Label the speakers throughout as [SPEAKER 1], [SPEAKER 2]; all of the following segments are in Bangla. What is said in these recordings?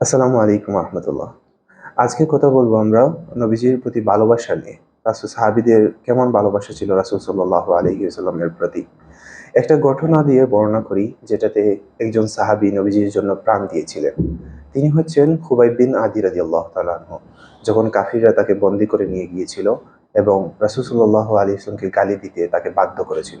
[SPEAKER 1] আসসালামু আলাইকুম রহমতুল্লাহ। আজকে কথা বলব আমরা নবীজির প্রতি ভালোবাসা নিয়ে। রাসুল সাহাবিদের কেমন ভালোবাসা ছিল রাসুল সাল্লাহ আলহিউসাল্লামের প্রতি? একটা ঘটনা দিয়ে বর্ণনা করি, যেটাতে একজন সাহাবি নবীজির জন্য প্রাণ দিয়েছিলেন। তিনি হচ্ছেন খুবাইব বিন আদি রাজি আল্লাহ তালাহ যখন কাফিররা তাকে বন্দি করে নিয়ে গিয়েছিল এবং রাসুল সাল্লাহ আলী ইসলামকে গালি দিতে তাকে বাধ্য করেছিল।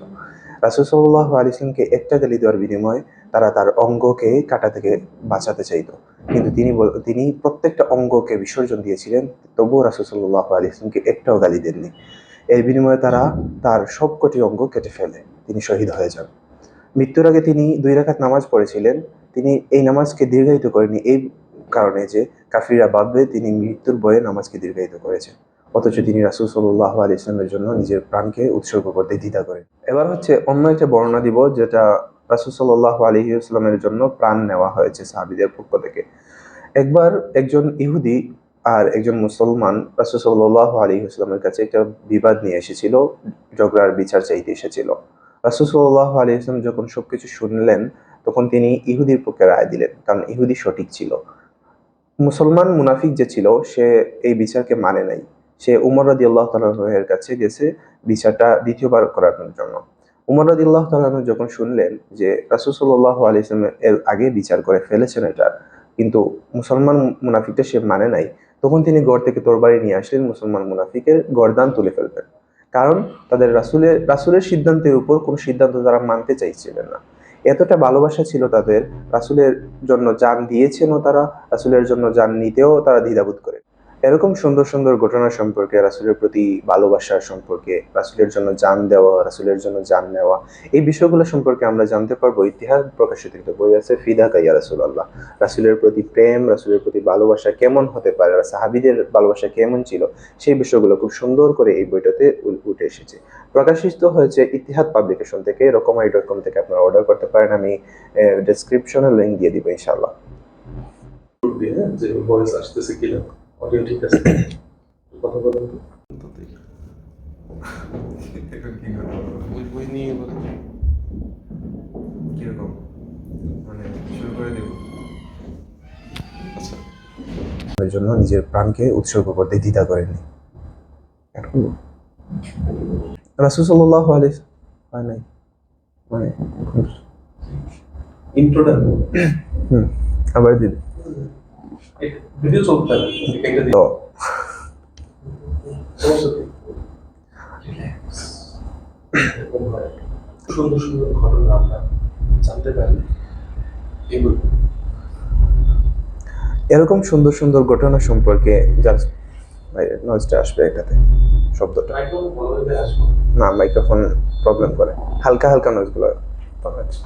[SPEAKER 1] রাসুল সাল্লাহ আলী ইসলামকে একটা গালি দেওয়ার বিনিময়ে তারা তার অঙ্গকে কাটা থেকে বাঁচাতে চাইতো। কিন্তু তিনি তিনি প্রত্যেকটা অঙ্গকে বিসর্জন দিয়েছিলেন, তবুও রাসুসাল্লাহ আলী ইসলামকে একটাও গালি দেননি। এর বিনিময়ে তারা তার সবকটি অঙ্গ কেটে ফেলে, তিনি শহীদ হয়ে যান। মৃত্যুর আগে তিনি দুই রাকাত নামাজ পড়েছিলেন, তিনি এই নামাজকে দীর্ঘায়িত করেনি এই কারণে যে কাফিরা ভাববে তিনি মৃত্যুর বয়ে নামাজকে দীর্ঘায়িত করেছেন, অথচ তিনি রাসুল সাল্লাহ আলী ইসলামের জন্য নিজের প্রাণকে উৎসর্গ করতে দ্বিধা করেন। এবার হচ্ছে অন্য একটা বর্ণনা দিব, যেটা রাসুল সাল্লাহ আলী ইসলামের জন্য প্রাণ নেওয়া হয়েছে সাহাবিদের পক্ষ থেকে। একবার একজন ইহুদি আর একজন মুসলমান রাসুল সাল্লাহ আলী ইসলামের কাছে একটা বিবাদ নিয়ে এসেছিল, ঝগড়ার বিচার চাইতে এসেছিল। রাসুল সাল্লাহ আলী ইসলাম যখন সবকিছু শুনলেন, তখন তিনি ইহুদির পক্ষে রায় দিলেন, কারণ ইহুদি সঠিক ছিল। মুসলমান মুনাফিক যে ছিল, সে এই বিচারকে মানে নাই। সে উমর রাদি আল্লাহ তালের কাছে গেছে, বিচারটা দ্বিতীয়বার করানোর জন্য। উমর রাদি তালু যখন শুনলেন যে রাসুল সাল্লাহ আলী ইসলামের এর আগে বিচার করে ফেলেছেন এটা, কিন্তু মুসলমান মুনাফিকটা সে মানে নাই, তখন তিনি গড় থেকে তরবারি নিয়ে আসলেন, মুসলমান মুনাফিকের গরদান তুলে ফেলবেন। কারণ তাদের রাসুলের রাসুলের সিদ্ধান্তের উপর কোনো সিদ্ধান্ত তারা মানতে চাইছিলেন না। এতটা ভালোবাসা ছিল তাদের, রাসুলের জন্য যান দিয়েছেনও তারা, রাসুলের জন্য যান নিতেও তারা দ্বিধাবোধ করে এরকম সুন্দর সুন্দর ঘটনা সম্পর্কে, রাসুলের প্রতি ভালোবাসার সম্পর্কে, রাসুলের জন্য যান দেওয়া, রাসুলের জন্য যান নেওয়া, এই বিষয়গুলো সম্পর্কে আমরা জানতে পারব। ইতিহাস প্রকাশিত একটা বই আছে, ফিদা কাইয়া রাসুল আল্লাহ রাসুলের প্রতি প্রেম, রাসুলের প্রতি ভালোবাসা কেমন হতে পারে সাহাবিদের ভালোবাসা কেমন ছিল, সেই বিষয়গুলো খুব সুন্দর করে এই বইটাতে উঠে এসেছে। প্রকাশিত হয়েছে ইতিহাদ পাবলিকেশন থেকে, রকমারি ডট কম থেকে আপনারা অর্ডার করতে পারেন, আমি ডেসক্রিপশনে লিঙ্ক দিয়ে দিব ইনশাল্লাহ
[SPEAKER 2] যে ভয়েস আসতেছে কিনা। অডিও ঠিক আছে? কথা বলেন তো।
[SPEAKER 1] বই বই নিয়ে বলুন কীরকম? মানে শুরু করে দেব।
[SPEAKER 2] আচ্ছা।
[SPEAKER 1] জন্য নিজের প্রাণকে উৎসর্গ করতে দ্বিধা রাসুল সাল্লাহ আলি হয় নাই মানে
[SPEAKER 2] ইন্ট্রোটা
[SPEAKER 1] হুম আবার দিদি
[SPEAKER 2] ভিডিও চলতে হবে এখানটা দিয়ে
[SPEAKER 1] তো
[SPEAKER 2] সমস্যা কি Relax. এরকম হয়। সুন্দর সুন্দর ঘটনা আমরা জানতে পারি এগুলো।
[SPEAKER 1] এরকম সুন্দর সুন্দর ঘটনা সম্পর্কে নয়েজটা আসবে এটাতে শব্দটা। না মাইক্রোফোন প্রবলেম করে। হালকা হালকা নয়েজগুলো
[SPEAKER 2] করে